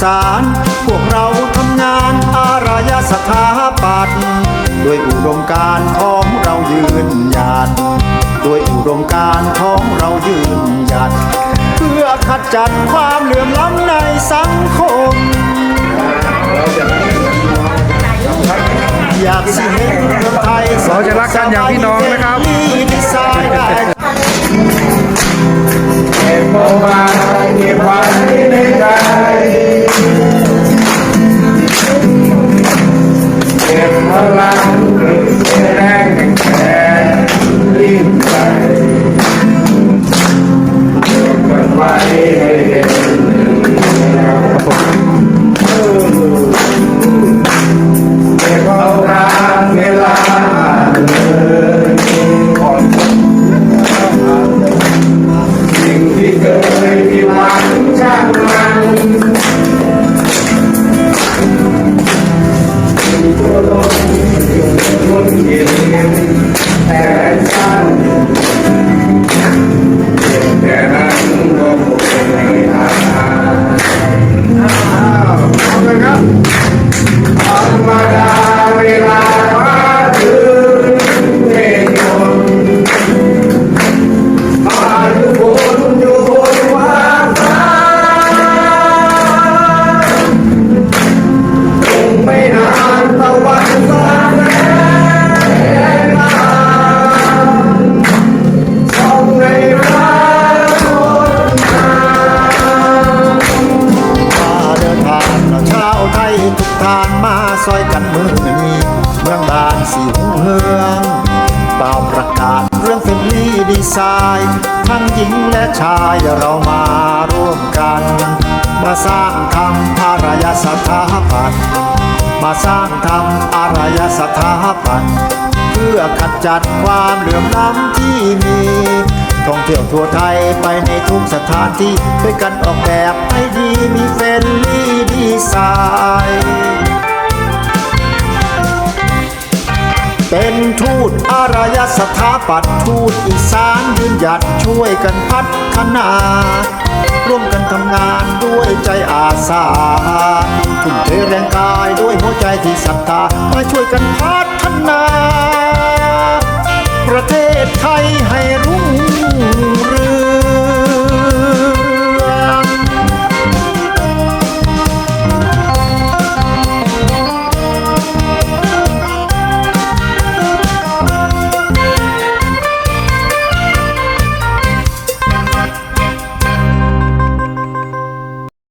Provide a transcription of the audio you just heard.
สาน พวกเราทำงานอารยสถาปัตย์ด้วยอุดมการของเรายืนหยัดด้วยอุดมการของเรายืนหยัด เพื่อขจัดความเหลื่อมล้ำในสังคม อยากสิเห็นเมืองไทยเราจะรักกันอย่างพี่น้องนะครับ ทางมาซอยกันมือนี้เมืองบานสีหงเฮืองเป่าประกาศเรื่องเฟรนลี่ดีไซน์ทั้งหญิงและชายเรามาร่วมกัน มาสร้างทำอารยสถาปัตย์มาสร้างทำอารยสถาปัตย์เพื่อขจัดความเหลื่อมล้ำที่มี ท่องเที่ยวทั่วไทยไปในทุกสถานที่ด้วยกันออกแบบให้ดีมีเฟรนลี่ดีไซน์เป็นทูตอารยสถาปัตย์ทูตอีสานยืนหยัดช่วยกันพัฒนา ร่วมกันทำงานด้วยใจอาสาทุ่มเทแรงกายด้วยหัวใจที่ศรัทธามาช่วยกันพัฒนา